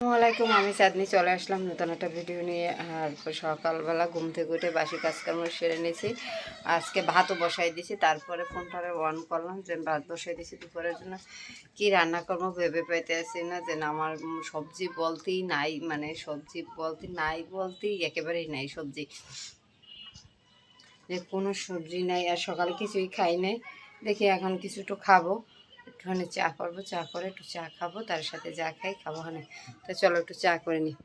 আসসালামাইকুম আমি চাঁদনি চলে আসলাম নতুন একটা ভিডিও নিয়ে। আর সকালবেলা ঘুম থেকে উঠে বাসি কাজকর্ম সেরে নিয়েছি। আজকে ভাতও বসাই দিয়েছি, তারপরে ফোনটারে অন করলাম যে ভাত বসাই দিয়েছি দুপুরের জন্য। কি রান্না করব ভেবে পাইতে আসি না যে আমার সবজি বলতেই নাই মানে সবজি বলতে নাই বলতেই একেবারেই নাই সবজি। যে কোনো সবজি নাই, আর সকালে কিছুই খাই নাই। দেখি এখন কিছু একটু খাব। একটুখানি চা করব, চা করে একটু চা খাব, তার সাথে যা খাই খাব হানে তো চলো একটু চা করে নিই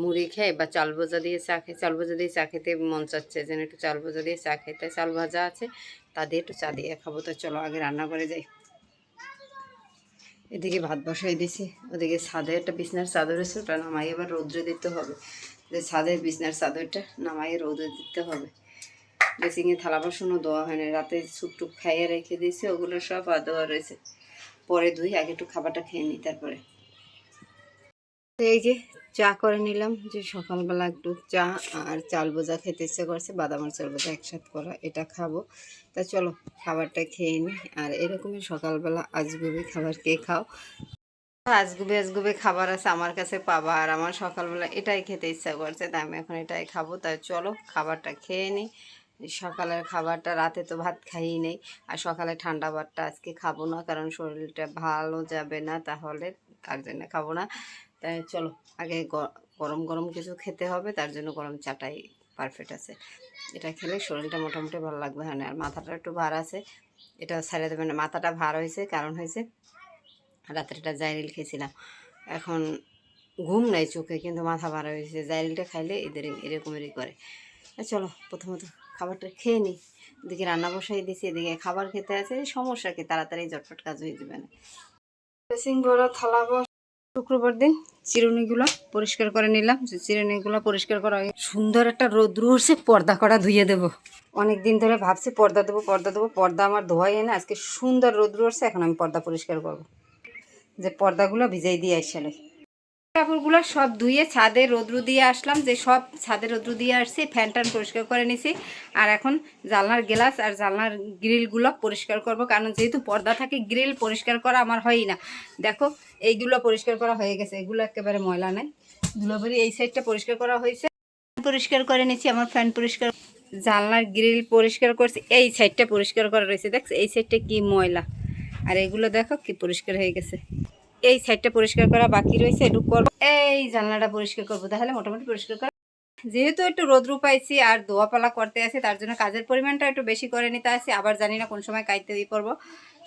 মুড়ি খাই বা চাল ভাজা দিয়ে চা খাই চাল ভাজা দিয়ে চা খেতে মন চাচ্ছে, যেন একটু চাল ভাজা দিয়ে চা খাই। তাই চাল ভাজা আছে, তা দিয়ে একটু চা দিয়ে খাব। তো চলো আগে রান্না করে যাই। এদিকে ভাত বসাই দিছি, ওদিকে ছাদে একটা বিছনার চাদর আছে, ওটা নামাই এবার রৌদ্রে দিতে হবে। যে ছাদের বিছনার চাদরটা নামাই রৌদ্রে দিতে হবে। ড্রেসিংয়ে থালা বাসনও দেওয়া হয় না। রাতে টুপ খাইয়ে রেখে দিয়েছি, ওগুলো সব দেওয়া রয়েছে। পরে ধুই, আগে একটু খাবারটা খেয়ে নিই তারপরে। এই যে চা করে নিলাম, যে সকালবেলা একটু চা আর চাল বোজা খেতে ইচ্ছে করছে, বাদাম আর চাল বোজা একসাথে করা, এটা খাব। তা চলো, খাবারটা খেয়ে নিই। আর এরকমই সকালবেলা আজগুবি খাবার কে খাও? আজগুবি আজগুবি খাবার আছে আমার কাছে পাবা, আর আমার সকালবেলা এটাই খেতে ইচ্ছা করছে তাই আমি এখন এটাই খাব। তাই চলো, খাবারটা খেয়ে নিই। সকালের খাবারটা, রাতে তো ভাত খাইই নেই। আর সকালে ঠান্ডা ভাতটা আজকে খাব না, কারণ শরীরটা ভালো যাবে না, তাহলে তার জন্য খাব না। তাই চলো, আগে গরম গরম কিছু খেতে হবে, তার জন্য গরম চাটাই পারফেক্ট আছে। এটা খেলে শরীরটা মোটামুটি ভালো লাগবে হ্যাঁ আর মাথাটা একটু ভার আছে। এটা ছেড়ে দেবে না, মাথাটা ভার হয়েছে, কারণ হয়েছে রাত্রেটা জাইরিল খেয়েছিলাম। এখন ঘুম নাই চোখে, কিন্তু মাথা ভার হয়েছে। জাইরিলটা খাইলে এদের এরকমেরই করে। চলো, প্রথমত খাবারটা খেয়ে নিই এদিকে রান্না বসাই দিয়েছি, এদিকে খাবার খেতে আছে সমস্যা কি তাড়াতাড়ি ঝটপট কাজ হয়ে যাবে না। ড্রেসিং ভরা থালা শুক্রবার দিন চিরুনিগুলো পরিষ্কার করে নিলাম। চিরুনিগুলো পরিষ্কার করা সুন্দর একটা রৌদ্র উঠছে পর্দা করা ধুয়ে দেবো। অনেক দিন ধরে ভাবছি পর্দা দেবো পর্দা দেবো, পর্দা আমার ধোয়াই না। আজকে সুন্দর রৌদ্র উঠছে এখন আমি পর্দা পরিষ্কার করব। যে পর্দাগুলো ভিজাই দিয়ে আসলে কাপড়গুলো সব ধুয়ে ছাদে রোদ্রু দিয়ে আসলাম, যে সব ছাদে রোদ্রু দিয়ে আসছি ফ্যান ট্যান পরিষ্কার করে নিছি। আর এখন জানলার গ্লাস আর জানলার গ্রিলগুলো পরিষ্কার করব, কারণ যেহেতু পর্দা থাকে, গ্রিল পরিষ্কার করা আমার হয়ই না। দেখো, এইগুলো পরিষ্কার করা হয়ে গেছে, এগুলো একেবারে ময়লা নাই। ধুলোবাড়ি এই সাইডটা পরিষ্কার করা হয়েছে। পরিষ্কার করে নিচ্ছি আমার ফ্যান পরিষ্কার। জানলার গ্রিল পরিষ্কার করছি, এই সাইডটা পরিষ্কার করা রয়েছে, দেখছ? এই সাইডটা কি ময়লা। আর এগুলো দেখো কি পরিষ্কার হয়ে গেছে। এই সাইডটা পরিষ্কার করা বাকি রয়েছে একটু করব। এই জানলাটা পরিষ্কার করব, তাহলে মোটামুটি পরিষ্কার করা। যেহেতু একটু রোদ্রু পাইছি আর দোয়াপালা করতে আছে, তার জন্য কাজের পরিমাণটা একটু বেশি করে নিতে আসি আবার জানি না কোন সময় কাইতে দিয়ে পড়ব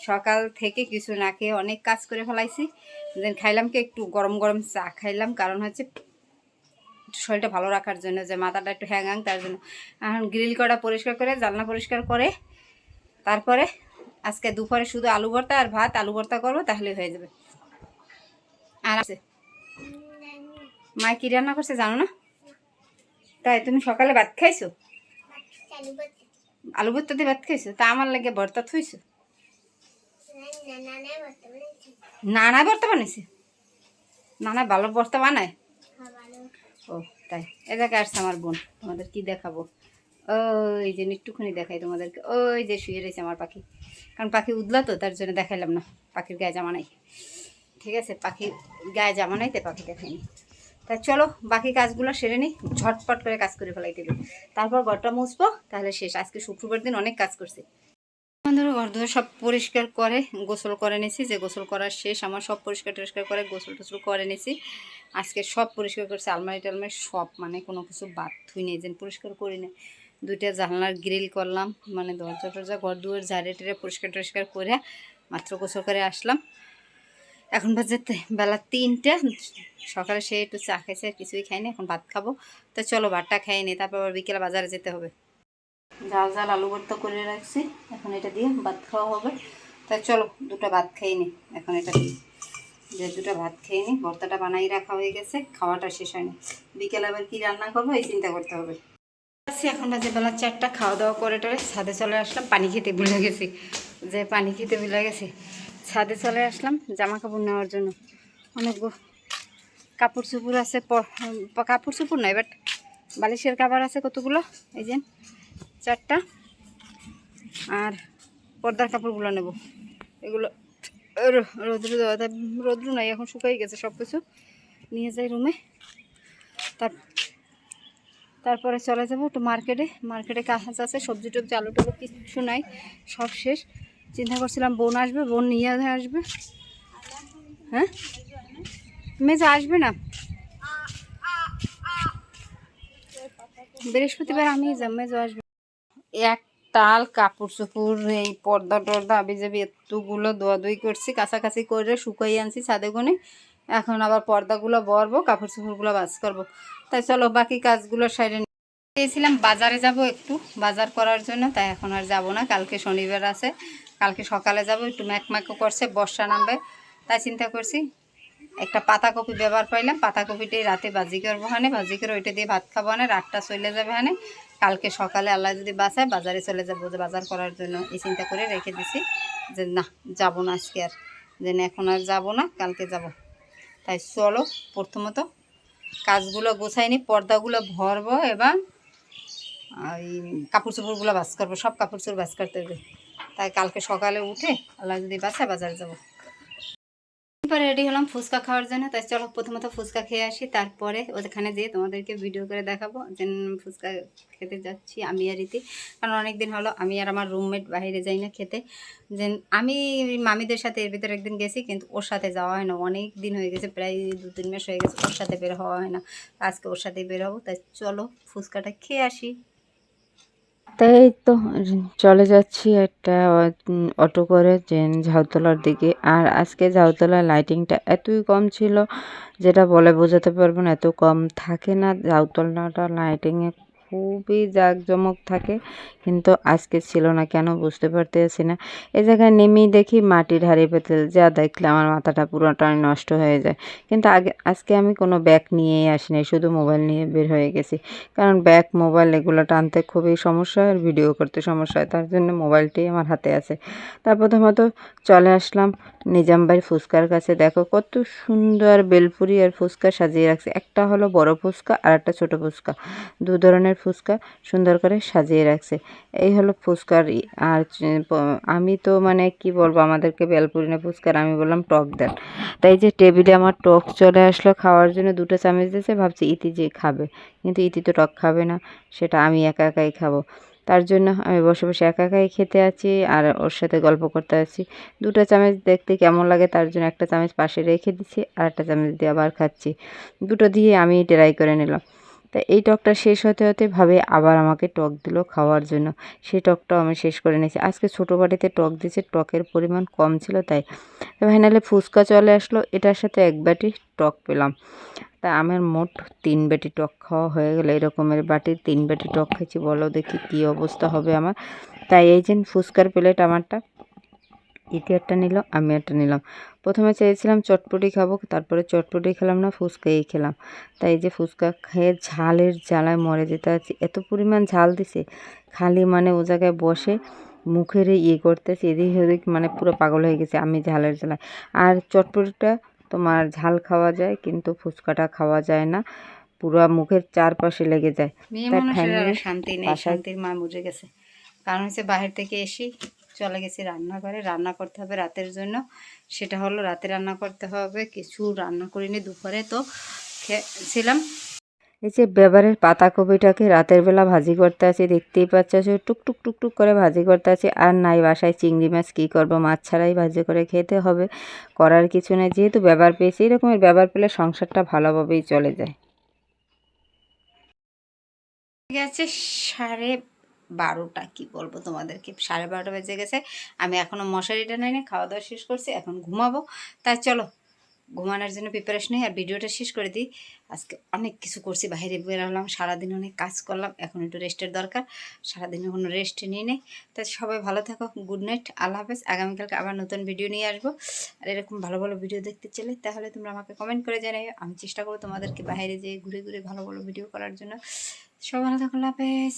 সকাল থেকে কিছু না খেয়ে অনেক কাজ করে ফেলাইছি। দেন খাইলাম কি একটু গরম গরম চা খাইলাম, কারণ হচ্ছে শরীরটা ভালো রাখার জন্য যে মাথাটা একটু হ্যাং তার জন্য। এখন গ্রিল করা পরিষ্কার করে, জানলা পরিষ্কার করে, তারপরে আজকে দুপুরে শুধু আলু ভর্তা আর ভাত, আলু ভর্তা করব, তাহলে হয়ে যাবে। আর আছে? মা কি রান্না করছে জানো না? তাই তুমি সকালে ভাত খাইছো? আলু ভর্তা দিয়ে ভাত খাইছো? তা আমার লাগে ভর্তা থইছো। নানা ভর্তা বানাইছে? নানা ভালো ভর্তা বানায়? ও, তাই। এ জায়গায় আসছে আমার বোন, তোমাদের কি দেখাবো? ওই যে একটুখানি দেখাই তোমাদেরকে। ওই যে শুয়ে রয়েছে আমার পাখি। কারণ পাখি উদলা তো, তার জন্য দেখাইলাম না। পাখির গায়ে জামা নাই। ঠিক আছে, পাখি গায়ে জামা নাই, তাই পাখি দেখাইনি। তা চলো, বাকি কাজগুলো সেরে নিই ঝটপট করে কাজ করে ফেলাই দেবে তারপর ঘরটা মুছবো, তাহলে শেষ। আজকে শুক্রবার দিন অনেক কাজ করছি। ধরো ঘর ধরে সব পরিষ্কার করে, গোসল করে নিয়েছি যে গোসল করার শেষ, আমার সব পরিষ্কার টরিষ্কার করে গোসল টোসল করে নিয়েছি আজকে সব পরিষ্কার করছি, আলমারি টালমারি সব মানে কোনো কিছু বাদ থুই নেই, যেন পরিষ্কার করি না দুইটা জানলার গ্রিল করলাম মানে দরজা টরজা ঘর দুয়ার ঝাড়ে টেরে পরিষ্কার টরিষ্কার করে মাত্র গোসল করে আসলাম। এখন বাজে তে- বেলা তিনটে। সকালে সে একটু চা খাইছে কিছুই খাইনি এখন ভাত খাব। তো চলো, ভাতটা খাই নি, তারপর আবার বিকেলে বাজারে যেতে হবে। জাল জাল আলু ভর্তা করে রাখছি, এখন এটা দিয়ে ভাত খাওয়া হবে। তাই চলো, দুটো ভাত খেয়ে নি, এখন এটা যে দুটো ভাত খেয়ে নি, ভর্তাটা বানাই রাখা হয়ে গেছে, খাওয়াটা শেষ হয়নি। বিকেলে আবার কি রান্না করব, এই চিন্তা করতে হবে। আছি, এখন বাজে বেলা চারটা, খাওয়া দাওয়া করে টরে, ছাদে চলে আসলাম, পানি খেতে ভুলে গেছি। যে পানি খেতে ভুলে গেছি ছাদে চলে আসলাম জামা কাপড় নেওয়ার জন্য। অনেক কাপড় চুপড় আছে কাপড় চুপড় নয় বাট বালিশের কাবার আছে কতগুলো? এই যে চারটা। আর পর্দার কাপড়গুলো নেব। এগুলো রৌদ্র দেওয়া রৌদ্র নাই, এখন শুকাই গেছে সব কিছু নিয়ে যাই রুমে তার, তারপরে চলে যাব একটু মার্কেটে মার্কেটে কাজ আছে সবজি টবজি আলু টালু কিছু নাই, সব শেষ। চিন্তা করছিলাম বোন আসবে, বোন নিয়ে আসবে। হ্যাঁ? মেজো আসবে না? বৃহস্পতিবার আমি মেজো আসবে। এক তাল কাপড় চোপড়, এই পর্দা টর্দা আবি যাবি এতগুলো দোয়াদুই করছি, কাছাকাছি করে শুকাই আনছি ছাদে কোণে। এখন আবার পর্দাগুলো বরবো কাপড় চোপড়গুলো বাস করব। তাই চলো, বাকি কাজগুলো সাইডে গিয়েছিলাম। বাজারে যাব একটু, বাজার করার জন্য, তাই এখন আর যাব না, কালকে শনিবার আছে। কালকে সকালে যাব একটু ম্যাকম্যাকও করছে বর্ষা নামবে তাই চিন্তা করছি একটা পাতাকপি ব্যবহার পাইলাম পাতাকপিটাই রাতে ভাজি করব হানে ভাজি করে ওইটা দিয়ে ভাত খাব হানে রাতটা চলে যাবে হানে কালকে সকালে আল্লাহ যদি বাসায় বাজারে চলে যাব যে বাজার করার জন্য এই চিন্তা করে রেখে দিছি যে না যাব না আজকে আর যে না, এখন আর যাব না কালকে যাব। তাই চলো প্রথমত কাজগুলো গোছাইনি পর্দাগুলো ভরবো এবং ওই কাপড় চোপড়গুলো বাস করব সব কাপড় চোপড় বাস করতে হবে। তাই কালকে সকালে উঠে আল্লাহ যদি বাঁচায় বাজারে যাব। এরপরে রেডি হলাম ফুচকা খাওয়ার জন্য, তাই চলো প্রথমত ফুচকা খেয়ে আসি, তারপরে ওখানে যেয়ে তোমাদেরকে ভিডিও করে দেখাবো যে ফুচকা খেতে যাচ্ছি আমি আর রীতি। কারণ অনেক দিন হলো আমি আর আমার রুমমেট বাইরে যাই না খেতে। যে আমি মামিদের সাথে এর ভিতরে একদিন গেছি, কিন্তু ওর সাথে যাওয়া হয় না। অনেক দিন হয়ে গেছে, প্রায় দু তিন মাস হয়ে গেছে, ওর সাথে বের হওয়া হয় না। আজকে ওর সাথে বের হব, তাই চলো ফুচকাটা খেয়ে আসি। তাই তো চলে যাচ্ছি একটা অটো করে ঝাউতলার দিকে। আর আজকে ঝাউতলার লাইটিংটা এতই কম ছিল, যেটা বলে বোঝাতে পারব না, এত কম থাকে না ঝাউতলাটা লাইটিংয়ে খুবই জাঁকজমক থাকে, কিন্তু আজকে ছিল না, কেন বুঝতে পারতেছি না। এ জায়গায় নেমেই দেখি মাটির হাড়ি পেতেল যা দেখলে আমার মাথাটা পুরোটাই নষ্ট হয়ে যায়। কিন্তু আগে, আজকে আমি কোনো ব্যাগ নিয়েই আসিনি, শুধু মোবাইল নিয়ে বের হয়ে গেছি। কারণ ব্যাগ, মোবাইল এগুলো টানতে খুবই সমস্যা আর ভিডিও করতে সমস্যা হয়, তার জন্য মোবাইলটাই আমার হাতে আছে। তার প্রথমত চলে আসলাম নিজামবাই ফুচকার কাছে। দেখো কত সুন্দর বেলপুরি আর ফুচকা সাজিয়ে রাখছে। একটা হলো বড় ফুচকা আর একটা ছোটো ফুচকা। দু ধরনের ফুচকা সুন্দর করে সাজিয়ে রাখছে। এই হলো ফুচকার আর আমি তো মানে কি বলব, আমাদেরকে বেলপুরি না ফুচকার আমি বললাম টক দেন। তাই যে টেবিলে আমার টক চলে আসলো, খাওয়ার জন্য দুটো চামচ দিয়েছে, ভাবছি ইতি যে খাবে। কিন্তু ইতি তো টক খাবে না, সেটা আমি একা একাই খাব। তার জন্য আমি বসে বসে একা একাই খেতে আছি, আর ওর সাথে গল্প করতে আছি। দুটো চামচ দেখতে কেমন লাগে, তার জন্য একটা চামচ পাশে রেখে দিচ্ছি, আর একটা চামচ দিয়ে আবার খাচ্ছি। দুটো দিয়ে আমি ট্রাই করে নিলাম। তা এই টকটা শেষ হতে হতে ভাবে আবার আমাকে টক দিল খাওয়ার জন্য। সেই টকটাও আমি শেষ করে নিয়েছি। আজকে ছোটো বাটিতে টক দিয়েছে, টকের পরিমাণ কম ছিল তাই। ফাইনালি ফুচকা চলে আসলো, এটার সাথে এক বাটি টক পেলাম। তা আমার মোট তিন বাটি টক খাওয়া হয়ে গেলো। এরকমের বাটির তিন বাটি টক খেয়েছি, বলো দেখি কী অবস্থা হবে আমার। তাই এই যে ফুচকার প্লেট আমারটা ইতি একটা নিল আমি একটা নিলাম। প্রথমে চেয়েছিলাম চটপটি খাব তারপরে চটপটি খেলাম না ফুচকাই খেলাম। তাই যে ফুচকা খেয়ে ঝালের জ্বালায় মরে যেতে আছি এত পরিমাণ ঝাল দিছে খালি মানে ও জায়গায় বসে মুখের ইয়ে করতেছে এদিক ওদিক মানে পুরো পাগল হয়ে গেছে আমি ঝালের জ্বালায়। আর চটপটিটা তোমার ঝাল খাওয়া যায় কিন্তু ফুচকাটা খাওয়া যায় না পুরো মুখের চারপাশে লেগে যায়। শান্তি নেই শান্তির মা বুঝে গেছে। কারণ হচ্ছে বাইরে থেকে এসি চলে গেছি রান্নাঘরে। রান্না করতে হবে রাতের জন্য। সেটা হলো রাতে রান্না করতে হবে। কিছু রান্না করিনি দুপুরে তো খেয়েছিলাম। এই যে বেবারের পাতাকপিটাকে রাতের বেলা ভাজি করতে আছি, দেখতেই পাচ্ছ যে টুক টুক টুক টুক করে ভাজি করতে আছি। আর নাই বাসায় চিংড়ি মাছ কী করব, মাছ ছাড়াই ভাজি করে খেতে হবে। করার কিছু নেই, যেহেতু ব্যবহার পেয়েছি এরকমের ব্যবহার পেলে সংসারটা ভালোভাবেই চলে যায়। গেছে সাড়ে বারোটা, কি বলব তোমাদেরকে? সাড়ে বারোটা বেজে গেছে। আমি এখনও মশারিটা নাই খাওয়া দাওয়া শেষ করছি, এখন ঘুমাবো। তাই চলো, ঘুমানোর জন্য প্রিপারেশন আর ভিডিওটা শেষ করে দিই। আজকে অনেক কিছু করছি, বাইরে বেরোলাম সারাদিন অনেক কাজ করলাম, এখন একটু রেস্টের দরকার। সারাদিন কোনো রেস্ট নিয়ে নেই। তাই সবাই ভালো থাকো গুড নাইট আল্লাহ হাফেজ। আগামীকালকে আবার নতুন ভিডিও নিয়ে আসব। আর এরকম ভালো ভালো ভিডিও দেখতে চাইলে, তাহলে তোমরা আমাকে কমেন্ট করে জানাবে আমি চেষ্টা করব তোমাদেরকে বাইরে যেয়ে ঘুরে ঘুরে ভালো ভালো ভিডিও করার জন্য। সবাই ভালো থাকো, আল্লাহ হাফেজ।